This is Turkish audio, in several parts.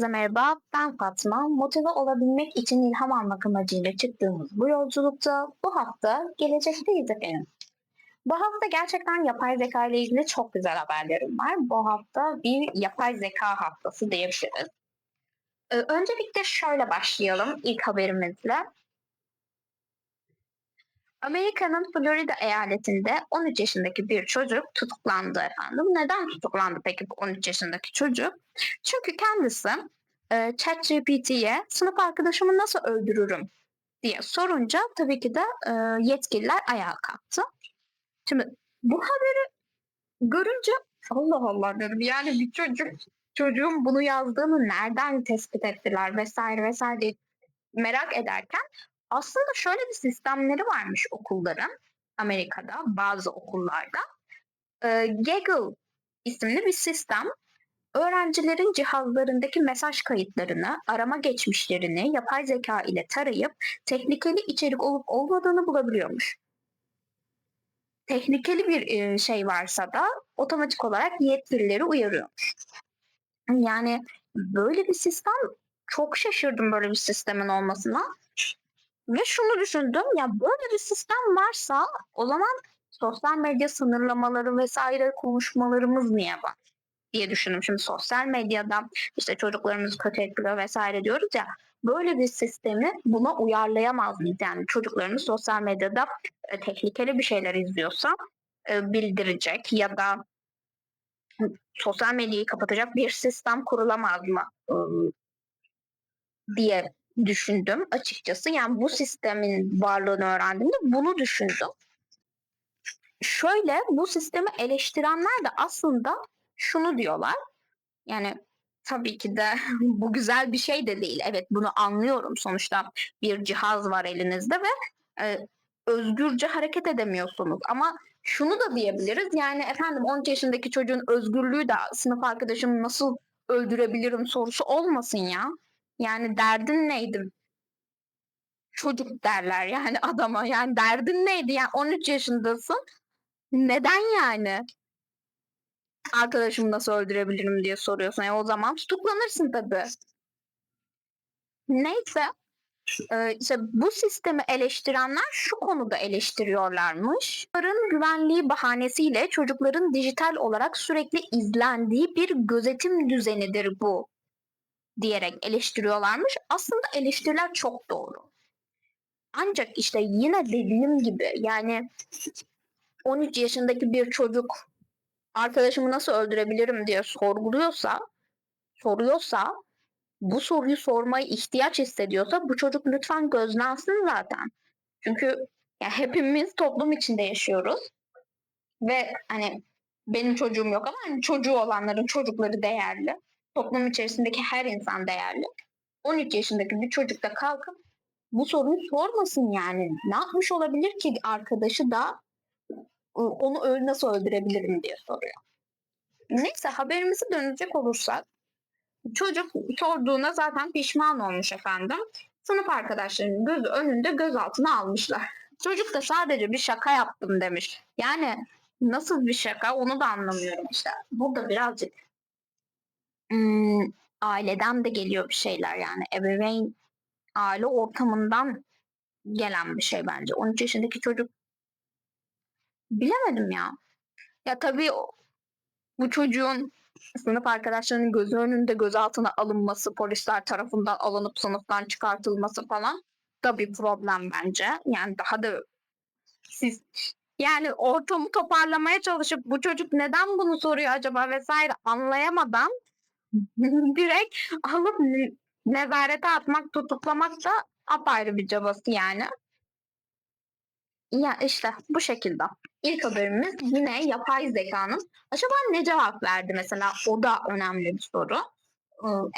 Herkese merhaba, ben Fatma. Motive olabilmek için ilham almak amacıyla çıktığımız bu yolculukta bu hafta gelecekteyiz efendim. Bu hafta gerçekten yapay zeka ile ilgili çok güzel haberlerim var. Bu hafta bir yapay zeka haftası diyebiliriz. Ee, öncelikle şöyle başlayalım ilk haberimizle. Amerika'nın Florida eyaletinde 13 yaşındaki bir çocuk tutuklandı efendim. Neden tutuklandı peki bu 13 yaşındaki çocuk? Çünkü kendisi e, ChatGPT'ye sınıf arkadaşımı nasıl öldürürüm diye sorunca tabii ki de e, yetkililer ayağa kalktı. Şimdi bu haberi görünce Allah Allah dedim yani bir çocuk çocuğun bunu yazdığını nereden tespit ettiler vesaire vesaire diye merak ederken aslında şöyle bir sistemleri varmış okulların Amerika'da bazı okullarda. E, Gaggle isimli bir sistem öğrencilerin cihazlarındaki mesaj kayıtlarını, arama geçmişlerini yapay zeka ile tarayıp tehlikeli içerik olup olmadığını bulabiliyormuş. Tehlikeli bir e, şey varsa da otomatik olarak yetkilileri uyarıyormuş. Yani böyle bir sistem çok şaşırdım böyle bir sistemin olmasına. Ve şunu düşündüm ya böyle bir sistem varsa o zaman sosyal medya sınırlamaları vesaire konuşmalarımız niye var? Diye düşündüm. Şimdi sosyal medyada işte çocuklarımız kötü etkiliyor vesaire diyoruz ya böyle bir sistemi buna uyarlayamaz mıyız? Yani çocuklarımız sosyal medyada e, tehlikeli bir şeyler izliyorsa e, bildirecek ya da sosyal medyayı kapatacak bir sistem kurulamaz mı e, diye düşündüm açıkçası. Yani bu sistemin varlığını öğrendiğimde bunu düşündüm. Şöyle bu sistemi eleştirenler de aslında şunu diyorlar. Yani tabii ki de bu güzel bir şey de değil. Evet bunu anlıyorum. Sonuçta bir cihaz var elinizde ve e, özgürce hareket edemiyorsunuz. Ama şunu da diyebiliriz. Yani efendim 13 yaşındaki çocuğun özgürlüğü de sınıf arkadaşımı nasıl öldürebilirim sorusu olmasın ya. Yani derdin neydi? Çocuk derler yani adama. Yani derdin neydi? Yani 13 yaşındasın. Neden yani? Arkadaşımı nasıl öldürebilirim diye soruyorsun. E o zaman tutuklanırsın tabii. Neyse. Ee, işte bu sistemi eleştirenler şu konuda eleştiriyorlarmış. Çocukların güvenliği bahanesiyle çocukların dijital olarak sürekli izlendiği bir gözetim düzenidir bu diyerek eleştiriyorlarmış. Aslında eleştiriler çok doğru. Ancak işte yine dediğim gibi yani 13 yaşındaki bir çocuk arkadaşımı nasıl öldürebilirim diye sorguluyorsa, soruyorsa, bu soruyu sormayı ihtiyaç hissediyorsa bu çocuk lütfen gözlensin zaten. Çünkü yani hepimiz toplum içinde yaşıyoruz. Ve hani benim çocuğum yok ama hani çocuğu olanların çocukları değerli. Toplum içerisindeki her insan değerli. 13 yaşındaki bir çocuk da kalkıp bu soruyu sormasın yani. Ne yapmış olabilir ki arkadaşı da onu nasıl öldürebilirim diye soruyor. Neyse haberimize dönecek olursak çocuk sorduğuna zaten pişman olmuş efendim. Sınıf arkadaşlarının gözü önünde gözaltına almışlar. Çocuk da sadece bir şaka yaptım demiş. Yani nasıl bir şaka onu da anlamıyorum işte. Burada birazcık hmm, aileden de geliyor bir şeyler yani. Ebeveyn aile ortamından gelen bir şey bence. 13 yaşındaki çocuk bilemedim ya. Ya tabii bu çocuğun sınıf arkadaşlarının gözü önünde gözaltına alınması, polisler tarafından alınıp sınıftan çıkartılması falan da bir problem bence. Yani daha da siz yani ortamı toparlamaya çalışıp bu çocuk neden bunu soruyor acaba vesaire anlayamadan direkt alıp nezarete atmak, tutuklamak da apayrı bir cabası yani. Ya işte bu şekilde. İlk haberimiz yine yapay zekanın acaba ne cevap verdi mesela o da önemli bir soru.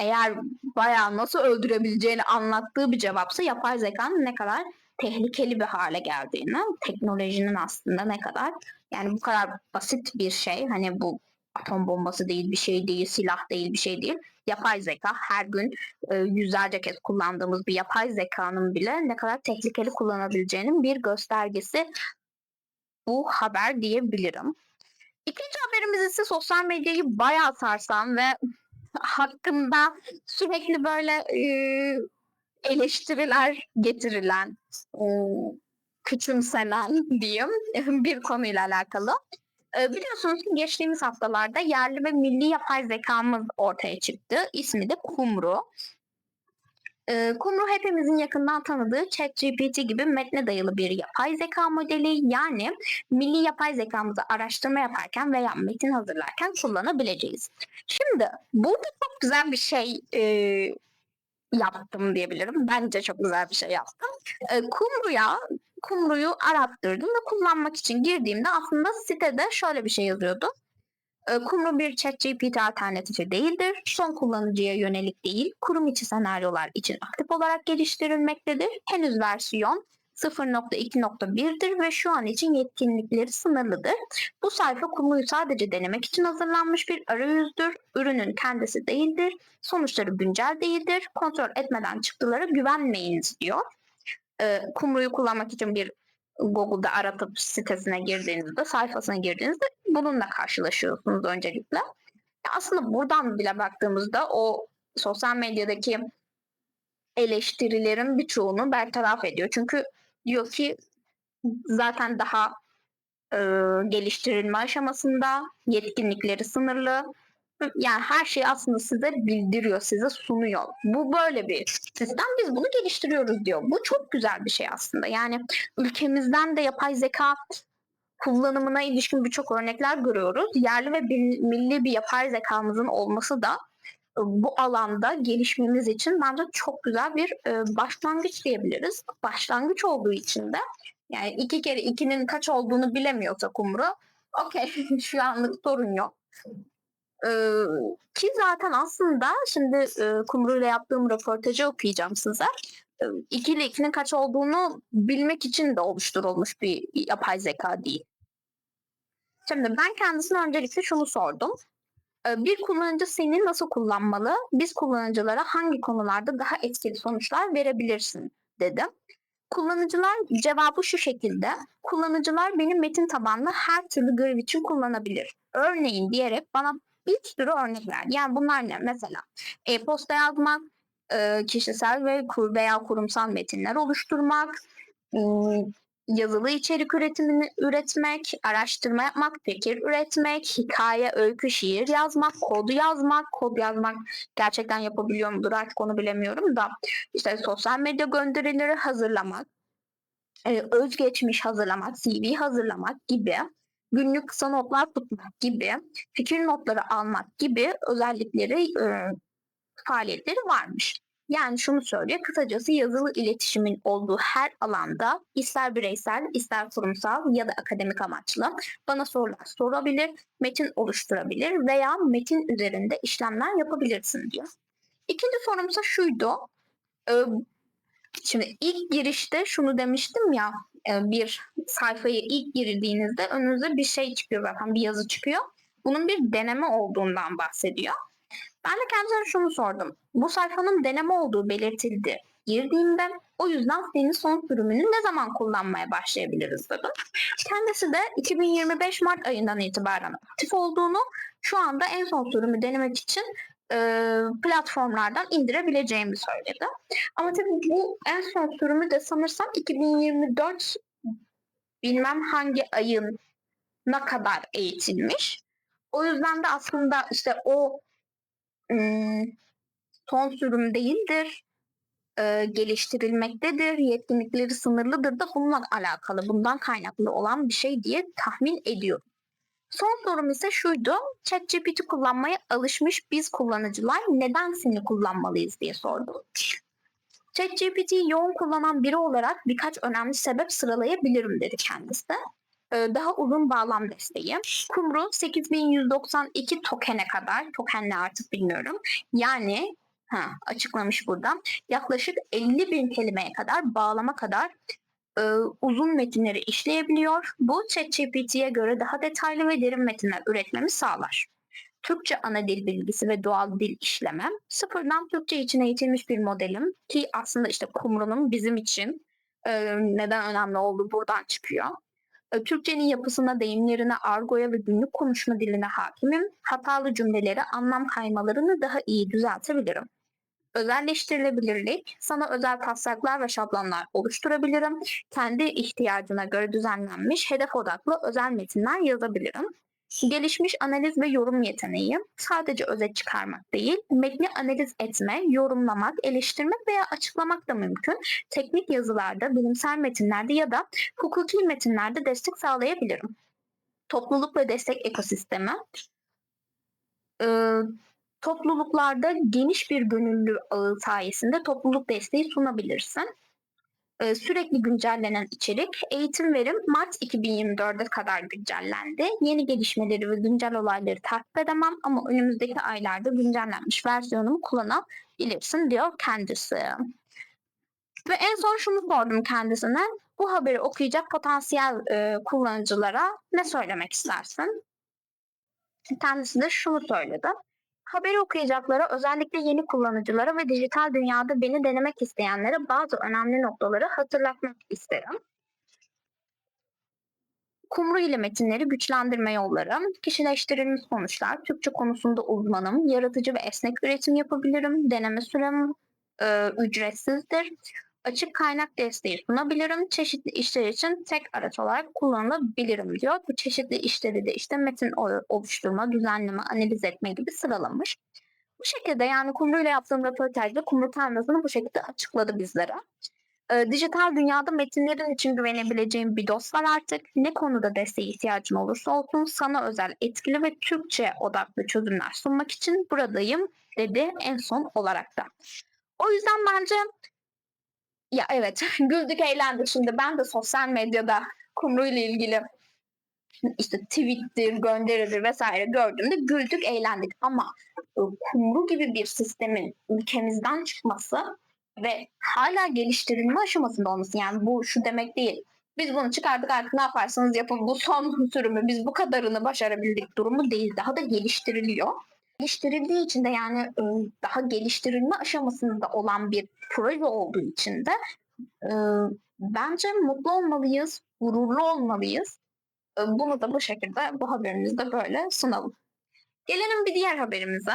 Eğer bayağı nasıl öldürebileceğini anlattığı bir cevapsa yapay zekanın ne kadar tehlikeli bir hale geldiğini, teknolojinin aslında ne kadar yani bu kadar basit bir şey hani bu atom bombası değil, bir şey değil, silah değil, bir şey değil. Yapay zeka her gün e, yüzlerce kez kullandığımız bir yapay zekanın bile ne kadar tehlikeli kullanabileceğinin bir göstergesi bu haber diyebilirim. İkinci haberimiz ise sosyal medyayı bayağı sarsan ve hakkında sürekli böyle, eee, eleştiriler getirilen, ııı, küçümsenen diyeyim bir konuyla alakalı. Eee, biliyorsunuz ki geçtiğimiz haftalarda yerli ve milli yapay zekâmız ortaya çıktı. İsmi de Kumru. Eee, Kumru hepimizin yakından tanıdığı ChatGPT gibi metne dayalı bir yapay zekâ modeli. Yani milli yapay zekâmızı araştırma yaparken veya metin hazırlarken kullanabileceğiz. Şimdi burada çok güzel bir şey, eee, yaptım diyebilirim. Bence çok güzel bir şey yaptım. Eee, Kumru'ya Kumru'yu arattırdım ve kullanmak için girdiğimde aslında sitede şöyle bir şey yazıyordu. Eee, Kumru bir ChatGPT alternatifi değildir. Son kullanıcıya yönelik değil, kurum içi senaryolar için aktif olarak geliştirilmektedir. Henüz versiyon 0.2.1'dir ve şu an için yetkinlikleri sınırlıdır. Bu sayfa Kumru'yu sadece denemek için hazırlanmış bir arayüzdür. Ürünün kendisi değildir. Sonuçları güncel değildir. Kontrol etmeden çıktılara güvenmeyiniz diyor. Eee, Kumru'yu kullanmak için bir Google'da aratıp sitesine girdiğinizde, sayfasına girdiğinizde bununla karşılaşıyorsunuz öncelikle. Aslında buradan bile baktığımızda o sosyal medyadaki eleştirilerin birçoğunu bertaraf ediyor. Çünkü diyor ki zaten daha eee, geliştirilme aşamasında, yetkinlikleri sınırlı. Yani her şeyi aslında size bildiriyor, size sunuyor. Bu böyle bir sistem. Biz bunu geliştiriyoruz diyor. Bu çok güzel bir şey aslında. Yani ülkemizden de yapay zeka kullanımına ilişkin birçok örnekler görüyoruz. Yerli ve milli bir yapay zekamızın olması da e, bu alanda gelişmemiz için bence çok güzel bir e, başlangıç diyebiliriz. Başlangıç olduğu için de yani iki kere ikinin kaç olduğunu bilemiyorsa Kumru, okey şu anlık sorun yok. Ee, ki zaten aslında şimdi e, Kumru ile yaptığım röportajı okuyacağım size. Ee, 2 ile 2'nin kaç olduğunu bilmek için de oluşturulmuş bir yapay zeka değil. Şimdi ben kendisine öncelikle şunu sordum. Ee, Bir kullanıcı seni nasıl kullanmalı? Biz kullanıcılara hangi konularda daha etkili sonuçlar verebilirsin dedim. Kullanıcılar cevabı şu şekilde. Kullanıcılar benim metin tabanlı her türlü görev için kullanabilir. Örneğin diyerek bana bir sürü örnek verdi. Yani bunlar ne? Mesela e-posta yazmak, e, kişisel ve kur veya kurumsal metinler oluşturmak, ım, yazılı içerik üretimini üretmek, araştırma yapmak, fikir üretmek, hikaye, öykü, şiir yazmak, kod yazmak, kod yazmak gerçekten yapabiliyor mudur artık onu bilemiyorum da işte sosyal medya gönderileri hazırlamak, e, özgeçmiş hazırlamak, CV hazırlamak gibi, günlük kısa notlar tutmak gibi, fikir notları almak gibi özellikleri, e, faaliyetleri varmış. Yani şunu söylüyor, kısacası yazılı iletişimin olduğu her alanda ister bireysel, ister kurumsal ya da akademik amaçlı bana sorular sorabilir, metin oluşturabilir veya metin üzerinde işlemler yapabilirsin diyor. İkinci sorumsa şuydu. Şimdi ilk girişte şunu demiştim ya e, bir sayfayı ilk girdiğinizde önünüze bir şey çıkıyor zaten bir yazı çıkıyor. Bunun bir deneme olduğundan bahsediyor. Ben de kendisine şunu sordum. Bu sayfanın deneme olduğu belirtildi. Girdiğimde o yüzden senin son sürümünü ne zaman kullanmaya başlayabiliriz dedim. Kendisi de 2025 Mart ayından itibaren aktif olduğunu şu anda en son sürümü denemek için e, platformlardan indirebileceğimi söyledi. Ama tabii bu en son sürümü de sanırsam 2024 bilmem hangi ayın ne kadar eğitilmiş. O yüzden de aslında işte o son sürüm değildir. e, geliştirilmektedir. Yetkinlikleri sınırlıdır da bununla alakalı, bundan kaynaklı olan bir şey diye tahmin ediyorum. Son sorum ise şuydu. ChatGPT kullanmaya alışmış biz kullanıcılar neden seni kullanmalıyız diye sordum. ChatGPT'yi yoğun kullanan biri olarak birkaç önemli sebep sıralayabilirim dedi kendisi. Ee, Daha uzun bağlam desteği. Kumru 8192 tokene kadar, token ne artık bilmiyorum. Yani ha, açıklamış burada. Yaklaşık 50 bin kelimeye kadar, bağlama kadar e, uzun metinleri işleyebiliyor. Bu ChatGPT'ye göre daha detaylı ve derin metinler üretmemi sağlar. Türkçe ana dil bilgisi ve doğal dil işleme. Sıfırdan Türkçe için eğitilmiş bir modelim ki aslında işte Kumru'nun bizim için e, neden önemli olduğu buradan çıkıyor. E, Türkçenin yapısına, deyimlerine, argoya ve günlük konuşma diline hakimim. Hatalı cümleleri, anlam kaymalarını daha iyi düzeltebilirim. Özelleştirilebilirlik, sana özel taslaklar ve şablonlar oluşturabilirim. Kendi ihtiyacına göre düzenlenmiş, hedef odaklı özel metinler yazabilirim. Gelişmiş analiz ve yorum yeteneği sadece özet çıkarmak değil, metni analiz etme, yorumlamak, eleştirmek veya açıklamak da mümkün. Teknik yazılarda, bilimsel metinlerde ya da hukuki metinlerde destek sağlayabilirim. Topluluk ve destek ekosistemi. Ee, topluluklarda geniş bir gönüllü ağı sayesinde topluluk desteği sunabilirsin. Ee, sürekli güncellenen içerik, eğitim verim Mart 2024'e kadar güncellendi. Yeni gelişmeleri ve güncel olayları takip edemem ama önümüzdeki aylarda güncellenmiş versiyonumu kullanabilirsin diyor kendisi. Ve en son şunu sordum kendisine. Bu haberi okuyacak potansiyel e, kullanıcılara ne söylemek istersin? Kendisi de şunu söyledi. Haberi okuyacaklara, özellikle yeni kullanıcılara ve dijital dünyada beni denemek isteyenlere bazı önemli noktaları hatırlatmak isterim. Kumru ile metinleri güçlendirme yolları, kişileştirilmiş sonuçlar, Türkçe konusunda uzmanım, yaratıcı ve esnek üretim yapabilirim, deneme sürem e, ücretsizdir, açık kaynak desteği sunabilirim, çeşitli işler için tek araç olarak kullanılabilirim diyor. Bu çeşitli işleri de işte metin oluşturma, düzenleme, analiz etme gibi sıralamış. Bu şekilde yani Kumru ile yaptığım röportajda Kumru Tanrısı'nı bu şekilde açıkladı bizlere. E, dijital dünyada metinlerin için güvenebileceğim bir dost var artık. Ne konuda desteğe ihtiyacın olursa olsun sana özel etkili ve Türkçe odaklı çözümler sunmak için buradayım dedi en son olarak da. O yüzden bence ya evet güldük eğlendik şimdi ben de sosyal medyada Kumru ile ilgili işte tweettir, gönderidir vesaire gördüğümde güldük eğlendik ama kumru gibi bir sistemin ülkemizden çıkması ve hala geliştirilme aşamasında olması yani bu şu demek değil. Biz bunu çıkardık artık ne yaparsanız yapın bu son sürümü biz bu kadarını başarabildik durumu değil. Daha da geliştiriliyor. Geliştirildiği için de yani daha geliştirilme aşamasında olan bir proje olduğu için de bence mutlu olmalıyız, gururlu olmalıyız. Bunu da bu şekilde bu haberimizde böyle sunalım. Gelelim bir diğer haberimize.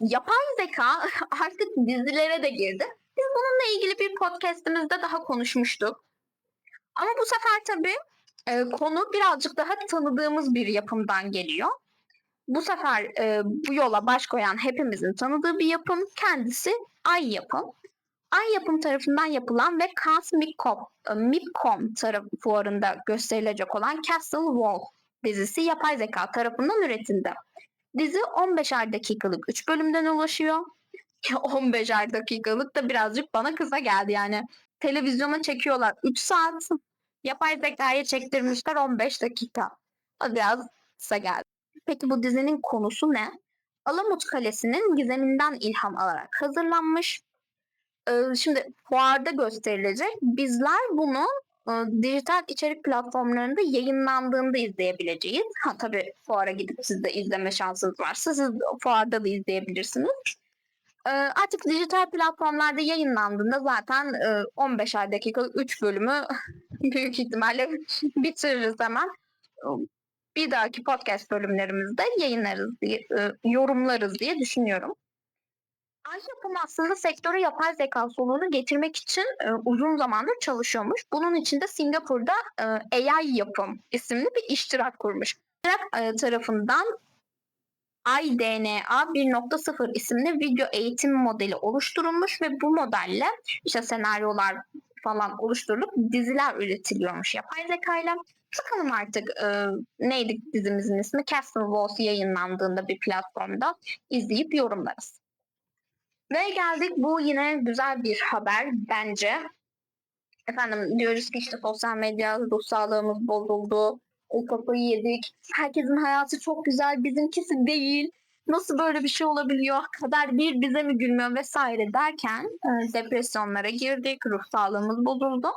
Yapay zeka artık dizilere de girdi. Biz bununla ilgili bir podcastimizde daha konuşmuştuk. Ama bu sefer tabii e, konu birazcık daha tanıdığımız bir yapımdan geliyor. Bu sefer e, bu yola baş koyan hepimizin tanıdığı bir yapım kendisi Ay Yapım. Ay Yapım tarafından yapılan ve Cannes Mipcom, e, Mipcom tarafı fuarında gösterilecek olan Castle Wall dizisi yapay zeka tarafından üretildi. Dizi 15'er dakikalık 3 bölümden ulaşıyor. 15'er dakikalık da birazcık bana kısa geldi yani. Televizyona çekiyorlar 3 saat. Yapay zekaya çektirmişler 15 dakika. O biraz kısa geldi. Peki bu dizinin konusu ne? Alamut Kalesi'nin gizeminden ilham alarak hazırlanmış. Ee, şimdi fuarda gösterilecek. Bizler bunu dijital içerik platformlarında yayınlandığında izleyebileceğiz. Ha tabii fuara gidip siz de izleme şansınız varsa siz fuarda da izleyebilirsiniz. Artık dijital platformlarda yayınlandığında zaten 15 ay dakika 3 bölümü büyük ihtimalle bitiririz hemen. Bir dahaki podcast bölümlerimizde yayınlarız diye, yorumlarız diye düşünüyorum. Yapım aslında sektöre yapay zeka soluğunu getirmek için e, uzun zamandır çalışıyormuş. Bunun için de Singapur'da e, AI yapım isimli bir iştirak kurmuş. İştirak e, tarafından iDNA 1.0 isimli video eğitim modeli oluşturulmuş ve bu modelle işte senaryolar falan oluşturulup diziler üretiliyormuş yapay zekayla. Bakalım artık e, neydi dizimizin ismi? Castle Walls yayınlandığında bir platformda izleyip yorumlarız. Ve geldik bu yine güzel bir haber bence. Efendim diyoruz ki işte sosyal medya ruh sağlığımız bozuldu. Kafayı yedik. Herkesin hayatı çok güzel bizimkisi değil. Nasıl böyle bir şey olabiliyor? Kader bir bize mi gülmüyor vesaire derken e, depresyonlara girdik. Ruh sağlığımız bozuldu.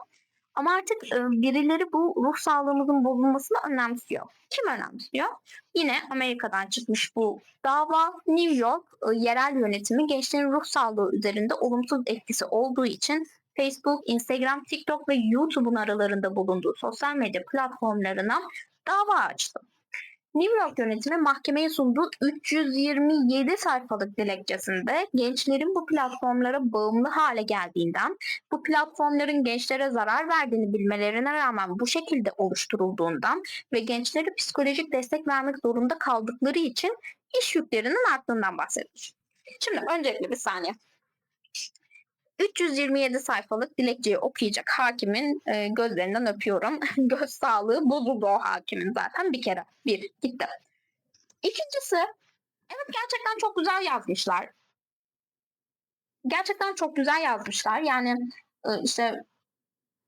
Ama artık e, birileri bu ruh sağlığımızın bozulmasını önemsiyor. Kim önemsiyor? Yine Amerika'dan çıkmış bu dava. New York e, yerel yönetimi gençlerin ruh sağlığı üzerinde olumsuz etkisi olduğu için Facebook, Instagram, TikTok ve YouTube'un aralarında bulunduğu sosyal medya platformlarına dava açtı. New York yönetimi mahkemeye sunduğu 327 sayfalık dilekçesinde gençlerin bu platformlara bağımlı hale geldiğinden, bu platformların gençlere zarar verdiğini bilmelerine rağmen bu şekilde oluşturulduğundan ve gençlere psikolojik destek vermek zorunda kaldıkları için iş yüklerinin arttığından bahsetmiş. Şimdi öncelikle bir saniye. 327 sayfalık dilekçeyi okuyacak hakimin e, gözlerinden öpüyorum. Göz sağlığı bozuldu o hakimin zaten bir kere. Bir, gitti. İkincisi, evet gerçekten çok güzel yazmışlar. Gerçekten çok güzel yazmışlar. Yani e, işte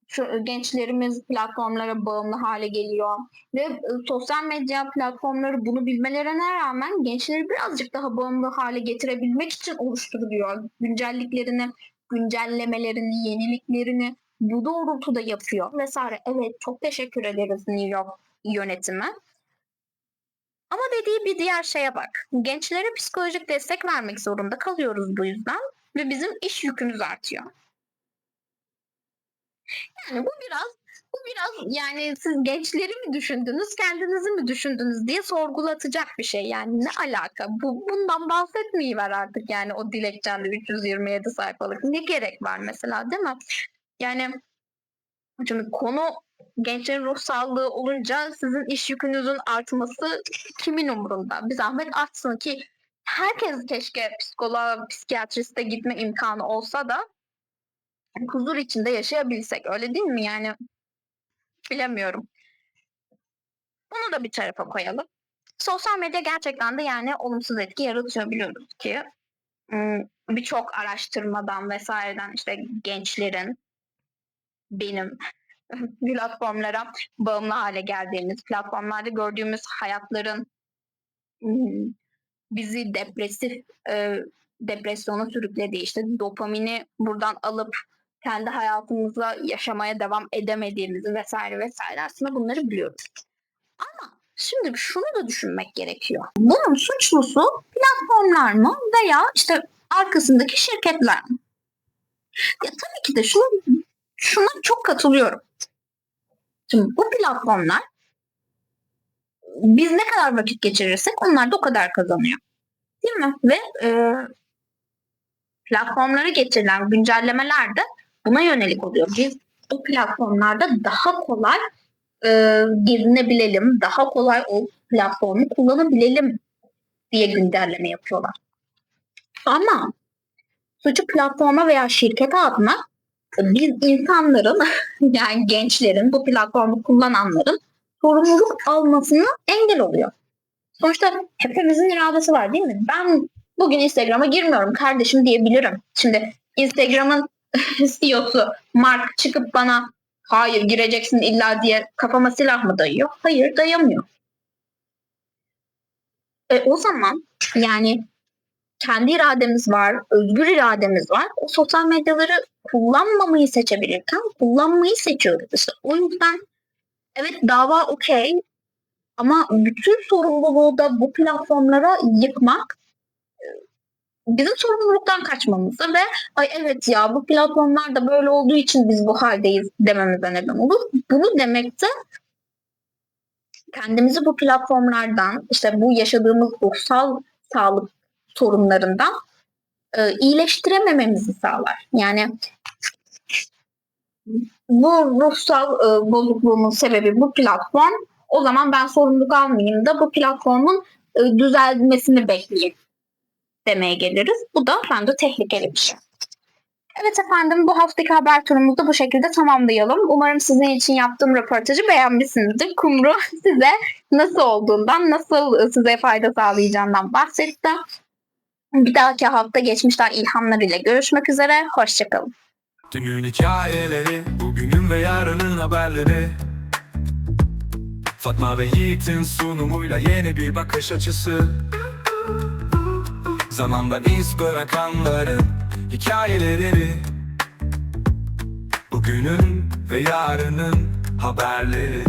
şu gençlerimiz platformlara bağımlı hale geliyor ve e, sosyal medya platformları bunu bilmelerine rağmen gençleri birazcık daha bağımlı hale getirebilmek için oluşturuluyor. Güncelliklerini, güncellemelerini, yeniliklerini bu doğrultuda yapıyor vesaire. Evet çok teşekkür ederiz New York yönetime. Ama dediği bir diğer şeye bak. Gençlere psikolojik destek vermek zorunda kalıyoruz bu yüzden ve bizim iş yükümüz artıyor. Yani bu biraz bu biraz yani siz gençleri mi düşündünüz, kendinizi mi düşündünüz diye sorgulatacak bir şey. Yani ne alaka? Bu bundan bahsetmeyi ver artık yani o dilekçende 327 sayfalık. Ne gerek var mesela değil mi? Yani şimdi konu gençlerin ruh sağlığı olunca sizin iş yükünüzün artması kimin umurunda? Bir zahmet artsın ki herkes keşke psikoloğa, psikiyatriste gitme imkanı olsa da huzur içinde yaşayabilsek. Öyle değil mi yani? Bilemiyorum. Bunu da bir tarafa koyalım. Sosyal medya gerçekten de yani olumsuz etki yaratıyor biliyoruz ki. Birçok araştırmadan vesaireden işte gençlerin benim platformlara bağımlı hale geldiğimiz, platformlarda gördüğümüz hayatların bizi depresif e, depresyona sürüklediği işte dopamini buradan alıp kendi hayatımızda yaşamaya devam edemediğimizi vesaire vesaire aslında bunları biliyoruz. Ama şimdi şunu da düşünmek gerekiyor. Bunun suçlusu platformlar mı veya işte arkasındaki şirketler mi? Ya tabii ki de şunu, şuna çok katılıyorum. Şimdi bu platformlar biz ne kadar vakit geçirirsek onlar da o kadar kazanıyor. Değil mi? Ve e, platformlara getirilen güncellemeler de buna yönelik oluyor. Biz o platformlarda daha kolay e, gezinebilelim, daha kolay o platformu kullanabilelim diye güncelleme yapıyorlar. Ama suçu platforma veya şirkete atmak biz insanların yani gençlerin bu platformu kullananların sorumluluk almasını engel oluyor. Sonuçta hepimizin iradesi var değil mi? Ben bugün Instagram'a girmiyorum kardeşim diyebilirim. Şimdi Instagram'ın CEO'su Mark çıkıp bana hayır gireceksin illa diye kafama silah mı dayıyor? Hayır dayamıyor. E, o zaman yani kendi irademiz var, özgür irademiz var. O sosyal medyaları kullanmamayı seçebilirken kullanmayı seçiyoruz. İşte o yüzden evet dava okey ama bütün sorumluluğu da bu platformlara yıkmak bizim sorumluluktan kaçmamızı ve ay evet ya bu platformlar da böyle olduğu için biz bu haldeyiz dememize neden olur. Bunu demekte kendimizi bu platformlardan işte bu yaşadığımız ruhsal sağlık sorunlarından e, iyileştiremememizi sağlar. Yani bu ruhsal e, bozukluğumun sebebi bu platform. O zaman ben sorumluluk almayayım da bu platformun e, düzelmesini bekleyeyim demeye geliriz. Bu da bence tehlikeli bir şey. Evet efendim bu haftaki haber turumuzu bu şekilde tamamlayalım. Umarım sizin için yaptığım röportajı beğenmişsinizdir. Kumru size nasıl olduğundan, nasıl size fayda sağlayacağından bahsetti. Bir dahaki hafta geçmişler ilhamlar ile görüşmek üzere. Hoşçakalın. Dünün hikayeleri, bugünün ve yarının haberleri Fatma ve Yiğit'in sunumuyla yeni bir bakış açısı Zamandan iz bırakanların hikayeleri. Bugünün ve yarının haberleri